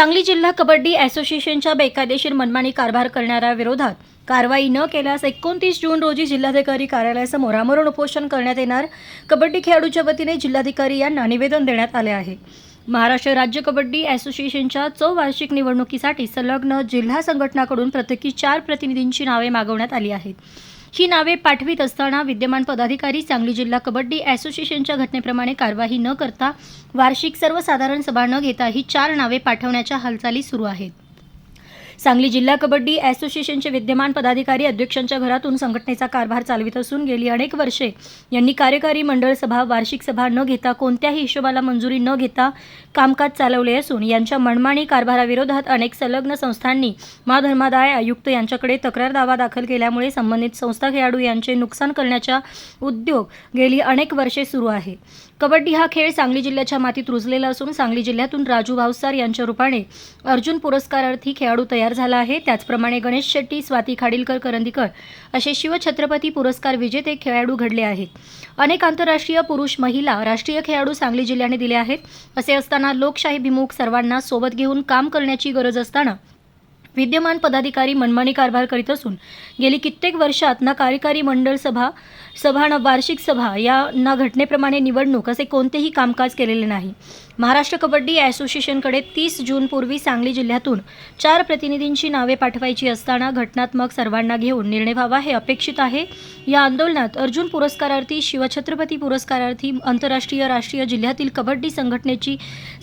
सांगली जिल्हा कबड्डी असोसिएशनच्या बेकायदेशीर मनमानी कारभार करणाऱ्या विरोधात कारवाई न केल्यास एकोणतीस जून रोजी जिल्हाधिकारी कार्यालयासमोर आमरण उपोषण करण्यात येणार. कबड्डी खेळाडूच्या वतीने जिल्हाधिकारी यांना निवेदन देण्यात आले आहे. महाराष्ट्र राज्य कबड्डी असोसिएशनच्या चौवार्षिक निवडणुकीसाठी संलग्न जिल्हा संघटनाकडून प्रत्येकी चार प्रतिनिधींची नावे मागवण्यात आली आहेत. ही नावे पाठवित असताना विद्यमान पदाधिकारी सांगली जिल्हा कबड्डी असोसिएशनच्या घटनेप्रमाणे कारवाई न करता वार्षिक सर्वसाधारण सभा न घेता ही चार नावे पाठवण्याच्या हालचाली सुरू आहेत. सांगली जिल्हा कबड्डी असोसिएशनचे विद्यमान पदाधिकारी अध्यक्षांच्या घरातून संघटनेचा कारभार चालवित असून गेली अनेक वर्षे यांनी कार्यकारी मंडळ सभा वार्षिक सभा न घेता कोणत्याही हिशोबाला मंजुरी न घेता कामकाज चालवले असून यांच्या मनमानी कारभाराविरोधात अनेक संलग्न संस्थांनी मा धर्मादाय आयुक्त यांच्याकडे तक्रार दावा दाखल केल्यामुळे संबंधित संस्था खेळाडू यांचे नुकसान करण्याचा उद्योग गेली अनेक वर्षे सुरू आहे. कबड्डी हा खेळ सांगली जिल्ह्याच्या मातीत रुजलेला असून सांगली जिल्ह्यातून राजू भावसार यांच्या रूपाने अर्जुन पुरस्कारार्थी खेळाडू तयार झाला आहे. त्याचप्रमाणे गणेश शेट्टी स्वाती खाडीलकर करंदीकर असे शिवछत्रपती पुरस्कार विजेते खेळाडू घडले आहेत. अनेक आंतरराष्ट्रीय पुरुष महिला राष्ट्रीय खेळाडू सांगली जिल्ह्याने दिले आहेत. असे असताना लोकशाहीभिमुख सर्वांना सोबत घेऊन काम करण्याची गरज असताना विद्यमान पदाधिकारी मनमानी कारभार करीत असून गेली कित्येक वर्षात ना कार्यकारी मंडळ सभा सभा ना वार्षिक सभा या ना घटनेप्रमाणे निवडणूक असे कोणतेही कामकाज केलेले नाही. महाराष्ट्र कबड्डी असोसिएशनकडे तीस जूनपूर्वी सांगली जिल्ह्यातून चार प्रतिनिधींची नावे पाठवायची असताना घटनात्मक सर्वांना घेऊन निर्णय व्हावा हे अपेक्षित आहे. या आंदोलनात अर्जुन पुरस्कारार्थी शिवछत्रपती पुरस्कारार्थी आंतरराष्ट्रीय राष्ट्रीय जिल्ह्यातील कबड्डी संघटनेची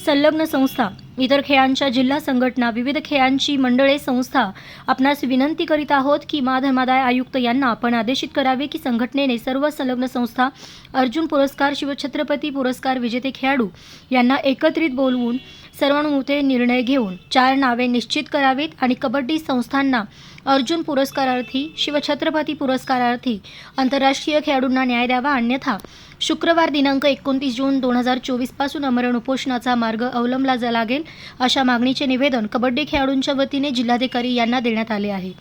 संलग्न संस्था इतर खेळांच्या जिल्हा संघटना विविध खेळांची मंडळे संस्था आपणास विनंती करीत आहोत की मा धर्मादाय आयुक्त यांना आपण आदेशित करावे की संघटनेने सर्व संलग्न संस्था अर्जुन पुरस्कार शिवछत्रपती पुरस्कार विजेते खेळाडू यांना एकत्रित बोलवून सर्वानुमते निर्णय घेऊन चार नावे निश्चित करावीत आणि कबड्डी संस्थांना अर्जुन पुरस्कारार्थी शिवछत्रपती पुरस्कारार्थी आंतरराष्ट्रीय खेळाडूंना न्याय द्यावा अन्यथा शुक्रवार दिनांक एकोणतीस जून दोन हजार चोवीसपासून अमरण उपोषणाचा मार्ग अवलंबला जा लागेल अशा मागणीचे निवेदन कबड्डी खेळाडूंच्या वतीने जिल्हाधिकारी यांना देण्यात आले आहे.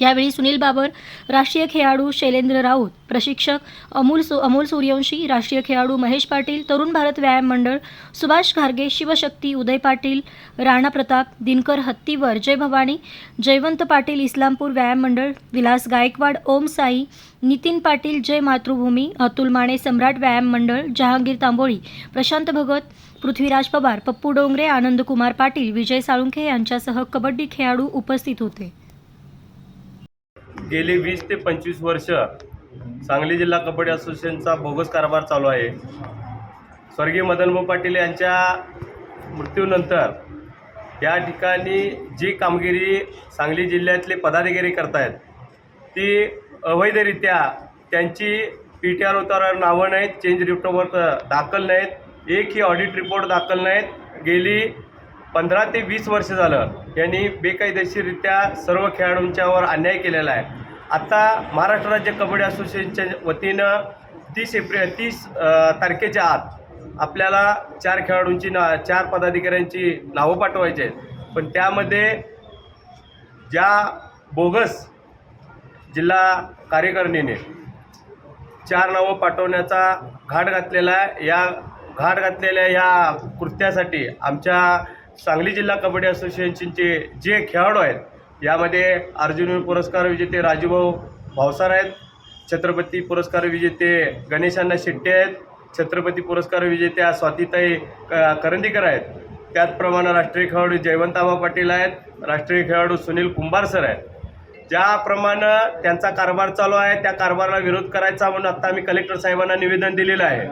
यावेळी सुनील बाबर राष्ट्रीय खेळाडू शैलेंद्र राऊत प्रशिक्षक अमोल सु अमोल सूर्यवंशी राष्ट्रीय खेळाडू महेश पाटील तरुण भारत व्यायाम मंडळ सुभाष घारगे शिवशक्ती उदय पाटील राणा प्रताप दिनकर हत्तीवर जय भवानी जयवंत पाटील इस्लामपूर व्यायाम मंडळ विलास गायकवाड ओम साई नितीन पाटील जय मातृभूमी अतुल माने सम्राट व्यायाम मंडळ जहांगीर तांबोळी प्रशांत भगत पृथ्वीराज पवार पप्पू डोंगरे आनंदकुमार पाटील विजय साळुंखे यांच्यासह कबड्डी खेळाडू उपस्थित होते. गेली वीस ते पंचवीस वर्ष सांगली जिल्हा कबड्डी असोसिएशनचा बोगस कारभार चालू आहे. स्वर्गीय मदनभाऊ पाटील यांच्या मृत्यूनंतर या ठिकाणी जी कामगिरी सांगली जिल्ह्यातले पदाधिकारी करतायत ती अवैधरित्या त्यांची पी टी आर उतारावर नावं नाहीत चेंज रिपोर्टवर दाखल नाहीत एकही ऑडिट रिपोर्ट दाखल नाहीत. गेली पंधरा ते वीस वर्ष झालं. यांनी बेकायदेशीररित्या सर्व खेळाडूंच्यावर अन्याय केलेला आहे. आत्ता महाराष्ट्र राज्य कबड्डी असोसिएशनच्या वतीनं तीस एप्रिल तीस तारखेच्या आत आपल्याला चार खेळाडूंची ना चार पदाधिकाऱ्यांची नावं पाठवायची आहेत. पण त्यामध्ये ज्या बोगस जिल्हा कार्यकारिणीने चार नावं पाठवण्याचा घाट घातलेला आहे या घाट घातलेल्या या कृत्यासाठी आमच्या सांगली जिल्हा कबड्डी असोसिएशनचे जे खेळाडू आहेत यामध्ये अर्जुन पुरस्कार विजेते राजूभाऊ भावसार आहेत छत्रपती पुरस्कार विजेते गणेशांना शेट्टे आहेत छत्रपती पुरस्कार विजेत्या स्वातीताई क करंदीकर आहेत. त्याचप्रमाणे राष्ट्रीय खेळाडू जयवंताबा पाटील आहेत राष्ट्रीय खेळाडू सुनील कुंभार सर आहेत. ज्याप्रमाणे त्यांचा कारभार चालू आहे त्या कारभाराला विरोध करायचा म्हणून आत्ता आम्ही कलेक्टर साहेबांना निवेदन दिलेलं आहे.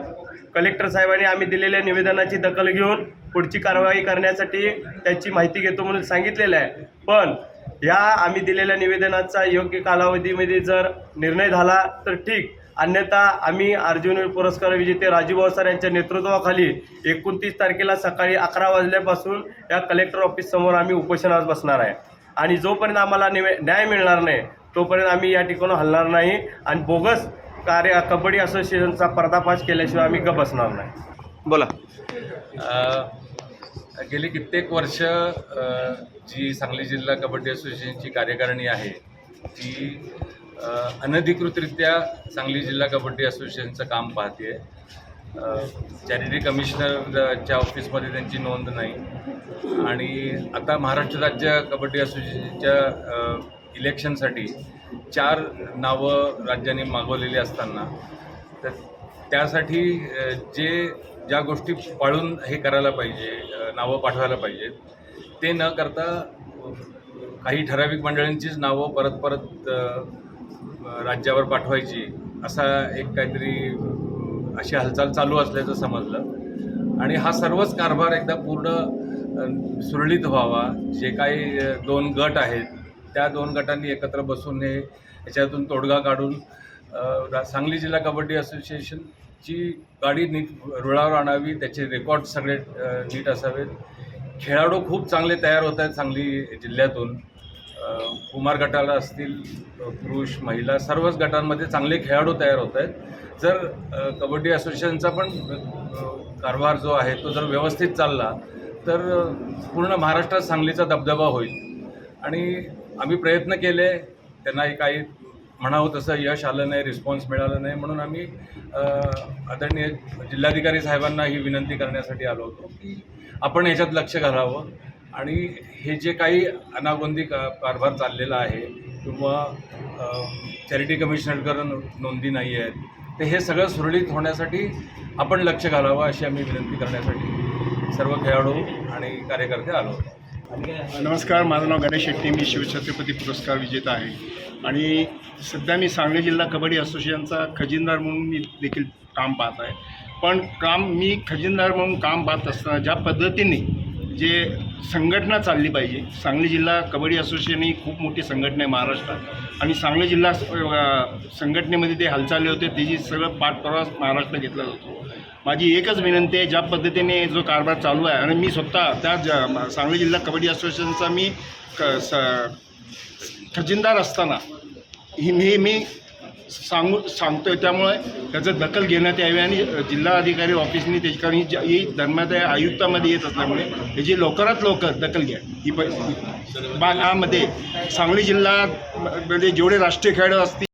कलेक्टर साहेबांनी आम्ही दिलेल्या निवेदनाची दखल घेऊन पुढची कारवाई करण्यासाठी त्याची माहिती घेतो म्हणून सांगितलेलं आहे. पण या आम्ही दिलेल्या निवेदनाचा योग्य कालावधीमध्ये जर निर्णय झाला तर ठीक. अन्यथा आम्ही अर्जुन पुरस्कार विजेते राजू भावसार यांच्या नेतृत्वाखाली एकोणतीस तारखेला सकाळी अकरा वाजल्यापासून या कलेक्टर ऑफिससमोर आम्ही उपोषणात बसणार आहे. आणि जोपर्यंत आम्हाला निवे न्याय मिळणार नाही तोपर्यंत आम्ही या ठिकाणी हलणार नाही आणि बोगस कार्य कबड्डी असोसिएशनचा पर्दाफाश केल्याशिवाय आम्ही गप बसणार नाही. बोला. अ, गेली कित्येक वर्ष जी सांगली जिल्हा कबड्डी असोसिएशनची कार्यकारिणी आहे ती अनधिकृतरित्या सांगली जिल्हा कबड्डी असोसिएशनचं काम पाहते चॅरिटी कमिशनरच्या ऑफिसमध्ये त्यांची नोंद नाही. आणि आता महाराष्ट्र राज्य कबड्डी असोसिएशनच्या इलेक्शनसाठी चार नावं राज्याने मागवलेली असताना तर त्यासाठी जे ज्या गोष्टी पाळून हे करायला पाहिजे नावं पाठवायला पाहिजेत ते न करता काही ठराविक मंडळींचीच नावं परत परत राज्यावर पाठवायची असा एक काहीतरी अशी हालचाल चालू असल्याचं समजलं. आणि हा सर्वच कारभार एकदा पूर्ण सुरळीत व्हावा. जे काही दोन गट आहेत त्या दोन गटांनी एकत्र बसून हे याच्यातून तोडगा काढून सांगली जिल्हा कबड्डी असोसिएशनची गाडी नीट रुळावर आणावी त्याचे रेकॉर्ड सगळे नीट असावेत. खेळाडू खूप चांगले तयार होत आहेत सांगली जिल्ह्यातून. कुमार गटाला असतील पुरुष महिला सर्वच गटांमध्ये चांगले खेळाडू तयार होत आहेत. जर कबड्डी असोसिएशनचा पण कारभार जो आहे तो जर व्यवस्थित चालला तर पूर्ण महाराष्ट्रात सांगलीचा दबदबा होईल. आणि आम्ही प्रयत्न केले त्यांना काही म्हणावं तसं यश आलं नाही रिस्पॉन्स मिळालं नाही म्हणून आम्ही आदरणीय जिल्हाधिकारी साहेबांना ही विनंती करण्यासाठी आलो होतो की आपण ह्याच्यात लक्ष घालावं. आणि हे जे काही अनागोंदी का कारभार चाललेला आहे किंवा चॅरिटी कमिशनरकडं नोंदी नाही आहेत तर हे सगळं सुरळीत होण्यासाठी आपण लक्ष घालावं अशी आम्ही विनंती करण्यासाठी सर्व खेळाडू आणि कार्यकर्ते आलो नमस्कार माझं नाव गणेश शेट्टी मी शिवछत्रपती पुरस्कार विजेता आहे. आणि सध्या मी सांगली जिल्हा कबड्डी असोसिएशनचा खजिनदार म्हणून मी देखील काम पाहत आहे. पण काम मी खजिनदार म्हणून काम पाहत असताना ज्या पद्धतीने जे संघटना चालली पाहिजे. सांगली जिल्हा कबड्डी असोसिएशन ही खूप मोठी संघटना आहे महाराष्ट्रात. आणि सांगली जिल्हा संघटनेमध्ये ते हालचाली होते त्याची सगळं पाठपुरावा महाराष्ट्र घेतला जातो. माझी एकच विनंती आहे ज्या पद्धतीने जो कारभार चालू आहे आणि मी स्वतः त्या ज- सांगली जिल्हा कबड्डी असोसिएशनचा मी क स खजिनदार असताना ही नेहमी सांगू सांगतो आहे त्यामुळे त्याचं दखल घेण्यात यावी आणि जिल्हा अधिकारी ऑफिसनी त्याची कारण ही ज- धर्मादाय आयुक्तामध्ये येत असल्यामुळे याची लवकरात लवकर दखल घ्या. ही परिस्थिती बा सांगली जिल्ह्यामध्ये म्हणजे जेवढे राष्ट्रीय खेळाडू असतील